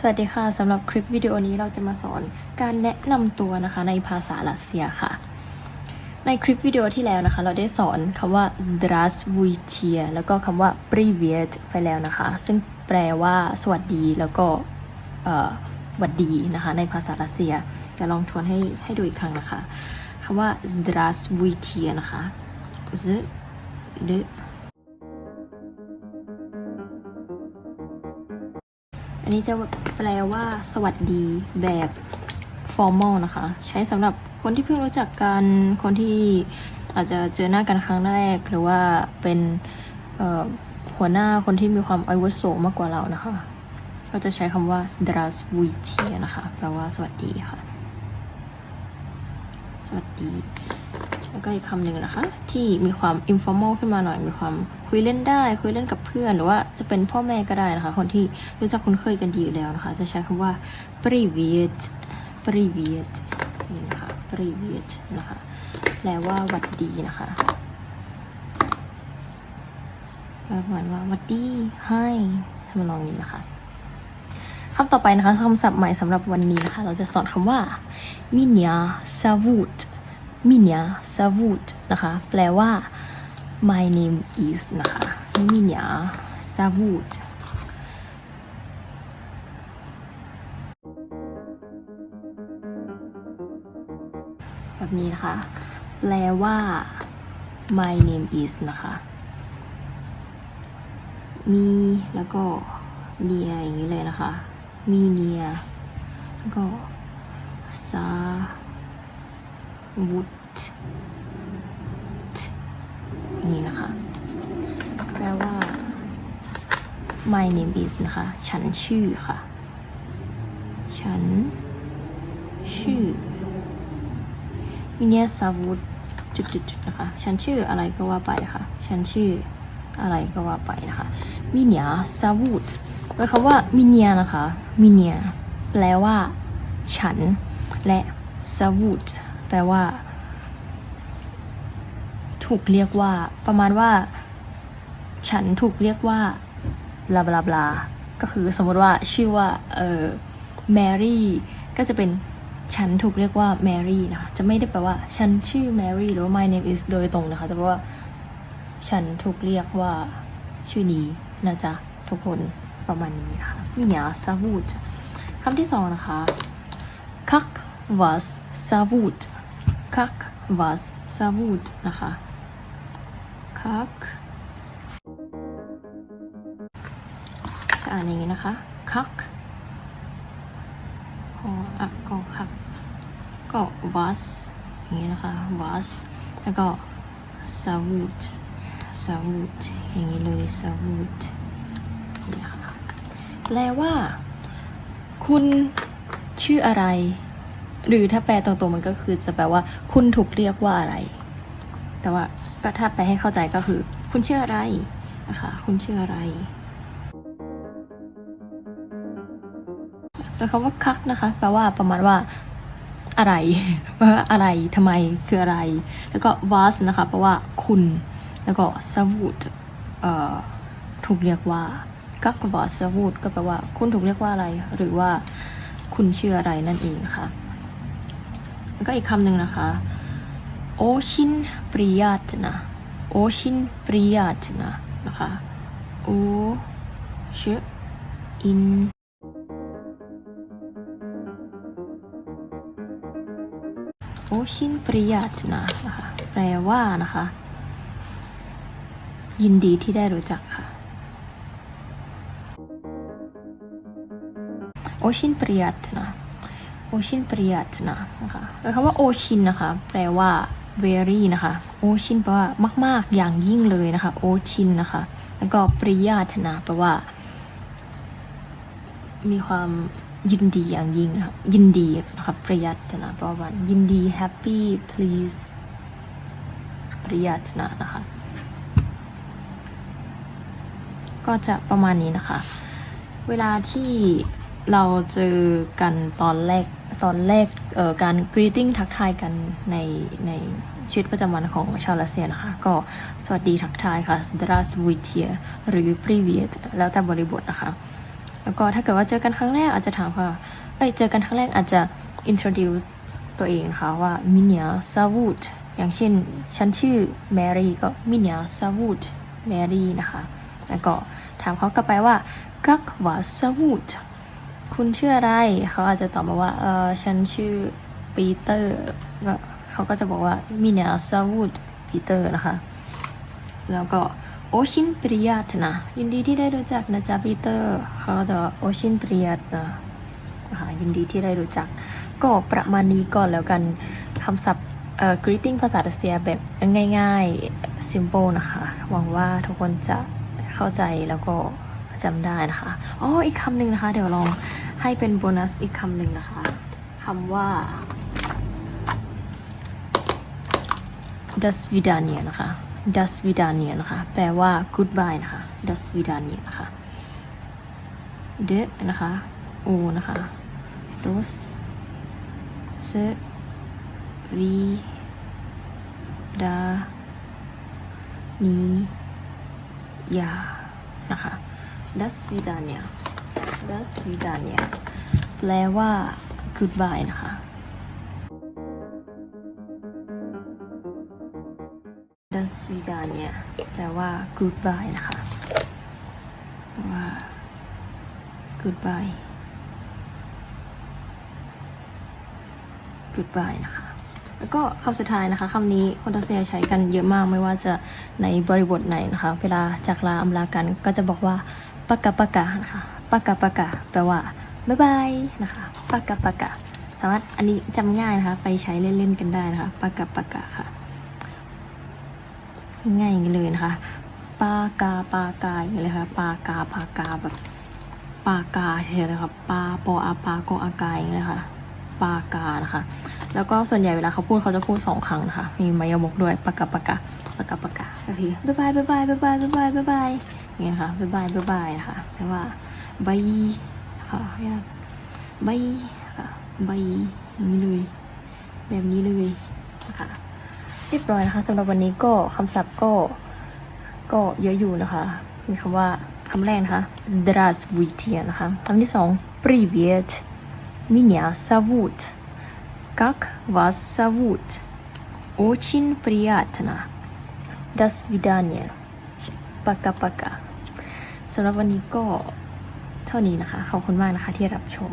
สวัสดีค่ะสำหรับคลิปวิดีโอนี้เราจะมาสอนการแนะนำตัวนะคะในภาษารัสเซียค่ะ ในคลิปวิดีโอที่แล้วนะคะ เราได้สอนคำว่า здравствуйте แล้วก็คำว่า привет ไปแล้วนะคะ ซึ่งแปลว่าสวัสดีแล้วก็หวัสดีนะคะ ในภาษารัสเซียจะลองทวนให้ให้ดูอีกครั้งนะคะคำว่า здравствуйте นะคะ z d อันนี้จะแปลว่า สวัสดีแบบ formal นะคะ ใช้สำหรับคนที่เพิ่งรู้จักกัน คนที่อาจจะเจอหน้ากันครั้งแรก หรือว่าเป็นหัวหน้าคนที่มีความอาวุโสมากกว่าเรานะคะ ก็จะใช้คำว่า d r a s v u i t i นะคะ แปลว่าสวัสดีค่ะ สวัสดี แล้วก็อีกคำหนึ่งนะคะ ที่มีความ informal ขึ้นมาหน่อย มีความคุยเล่นได้ คุยเล่นกับเพื่อน หรือว่าจะเป็นพ่อแม่ก็ได้นะคะ คนที่รู้จักคุ้นเคยกันดีอยู่แล้วนะคะ จะใช้คำว่า privet privet นี่นะคะ privet นะคะแปลว่าหวัดดีนะคะประมาณว่าหวัดดีให้ทำนองนี้นะคะคำต่อไปนะคะคำศัพท์ใหม่สำหรับวันนี้นะคะ เราจะสอนคำว่ามิเนียซาวู savut นะคะ แปลว่า my name is นะคะ minia savut แบบนี้นะคะ แปลว่า my name is นะคะ มีแล้วก็เนียอย่างนี้เลยนะคะ มีเนียแล้วก็ซา วุตอย่างนี้นะคะ แปลว่า my name is นะคะ ฉันชื่อค่ะ ฉัน ชื่อมิเนียซาวูดจุดๆๆนะคะ ฉันชื่ออะไรก็ว่าไปค่ะ ฉันชื่ออะไรก็ว่าไปนะคะ มิเนียซาวูดโดยคำว่ามิเนียนะคะ มิเนียแปลว่า ฉัน และซาวูด แปลว่า ถูกเรียกว่า ประมาณว่า ฉันถูกเรียกว่าบลาบลาบลาก็คือสมมติว่าชื่อว่าเออแมรี่ก็จะเป็นฉันถูกเรียกว่าแมรี่นะคะจะไม่ได้แปลว่า ฉันชื่อแมรี่หรือว่า my name is โดยตรงนะคะ แต่ว่า ฉันถูกเรียกว่าชื่อนี้นะจ๊ะทุกคนประมาณนี้นะคะมิยาซาวูดคำที่สองนะคะ kak was savut kak was savut นะคะ kak จะอ่านอย่างนี้นะคะ kak พออะก็ kak ก็ was อย่างนี้นะคะ was แล้วก็ savut savut อย่างนี้เลย savut นี่นะคะแปลว่า คุณชื่ออะไร หรือถ้าแปลตรงๆมันก็คือจะแปลว่า คุณถูกเรียกว่าอะไร แต่ว่าก็ถ้าแปลให้เข้าใจก็คือ คุณชื่ออะไรนะคะคุณชื่ออะไรโดยคำว่าคักนะคะ แปลว่าประมาณว่าอะไรว่าอะไรทำไมคืออะไร แล้วก็ was นะคะแปลว่าคุณ แล้วก็ savut เอ่อถูกเรียกว่ากัก was savut ก็แปลว่า คุณถูกเรียกว่าอะไร หรือว่าคุณชื่ออะไรนั่นเองนะคะ ก็อีกคำหนึ่งนะคะโอชินปริยัตนะโอชินปริยัตนะนะคะโอชิอินโอชินปริยัตนะนะคะแปลว่านะคะ ยินดีที่ได้รู้จักค่ะโอชินปริยัตนะ โอชินปริยัตนะนะคะโดยคำว่าโอชินนะคะ แปลว่า very นะคะโอชินแปลว่ามาก ๆ อย่างยิ่งเลยนะคะโอชินนะคะ แล้วก็ปริยัตนะแปลว่า มีความยินดีอย่างยิ่งนะคะยินดีนะคะปริยัตนะแปลว่ายินดี happy please ปริยัตนะนะคะ ก็จะประมาณนี้นะคะ เวลาที่เราเจอกันตอนแรก ตอนแรกการกรีตติ้งทักทายกันในในชีวิตประจำวันของชาวรัสเซียนะคะ ก็สวัสดีทักทายค่ะสดราสวิเทียหรือพรีเวียตแล้วแต่บริบทนะคะ แล้วก็ถ้าเกิดว่าเจอกันครั้งแรกอาจจะถามว่าเอ้ยเจอกันครั้งแรกอาจจะอินโทรดิวตัวเองนะคะว่ามินเนียซาวูดอย่างเช่น ฉันชื่อแมรี่ก็มินเนียซาวูดแมรี่นะคะ แล้วก็ถามเขากลับไปว่ากักวาซาวูด คุณชื่ออะไร เขาอาจจะตอบมาว่า เออฉันชื่อปีเตอร์ก็เขาก็จะบอกว่ามิเนียซาวูดปีเตอร์นะคะ แล้วก็โอชินปริยัตนะยินดีที่ได้รู้จักนะจ๊ะปีเตอร์ เขาก็จะโอชินปริยัตนะนะคะยินดีที่ได้รู้จัก ก็ประมาณนี้ก่อนแล้วกันคำศัพท์เอ่อ greeting ภาษารัสเซียแบบง่ายๆ simple นะคะ หวังว่าทุกคนจะเข้าใจแล้วก็ จำได้นะคะอ๋ออีกคำหนึ่งนะคะ เดี๋ยวลองให้เป็นโบนัสอีกคำหนึ่งนะคะคำว่า das vidania นะคะ das vidania นะคะ แปลว่า goodbye นะคะ das vidania นะคะเดนะคะโอนะคะ dos เซวีดานียานะคะ das vidania das vidania แปลว่า goodbye นะคะ das vidania แปลว่า goodbye นะคะว่า goodbye goodbye นะคะ แล้วก็คำสุดท้ายนะคะคำนี้คนรัสเซียใช้กันเยอะมากไม่ว่าจะในบริบทไหนนะคะ เวลาจากลาอำลากันก็จะบอกว่า ปากกาปากกานะคะปากกาปากกาแปลว่าบายบายนะคะปากกาปากกาสามารถอันนี้จำง่ายนะคะ ไปใช้เล่นๆกันได้นะคะปากกาปากกาค่ะ ง่ายอย่างนี้เลยนะคะปากาปากาอย่างนี้เลยค่ะปากาปากาแบบปากาเฉยเลยค่ะปาปออาปาโกอากาอย่างนี้เลยค่ะปากานะคะ แล้วก็ส่วนใหญ่เวลาเขาพูดเขาจะพูดสองครั้งนะคะ มีมายามกด้วยปากาปากาปากาปากาก็คือบ๊ายบายบ๊ายบายบ๊ายบายบ๊ายบายบ๊ายบายอย่างนี้นะคะบ๊ายบายบ๊ายบายนะคะแปลว่าบายค่ะบายค่ะบายอย่างนี้เลยแบบนี้เลยนะคะ เรียบร้อยนะคะสำหรับวันนี้ก็คำศัพท์ก็ก็เยอะอยู่นะคะ มีคำว่าคำแรกนะคะ здравствуйте นะคะคำที่สอง привет меня зовут как вас зовут очень приятно до свидания пока пока สำหรับวันนี้ก็เท่านี้นะคะ ขอบคุณมากนะคะที่รับชม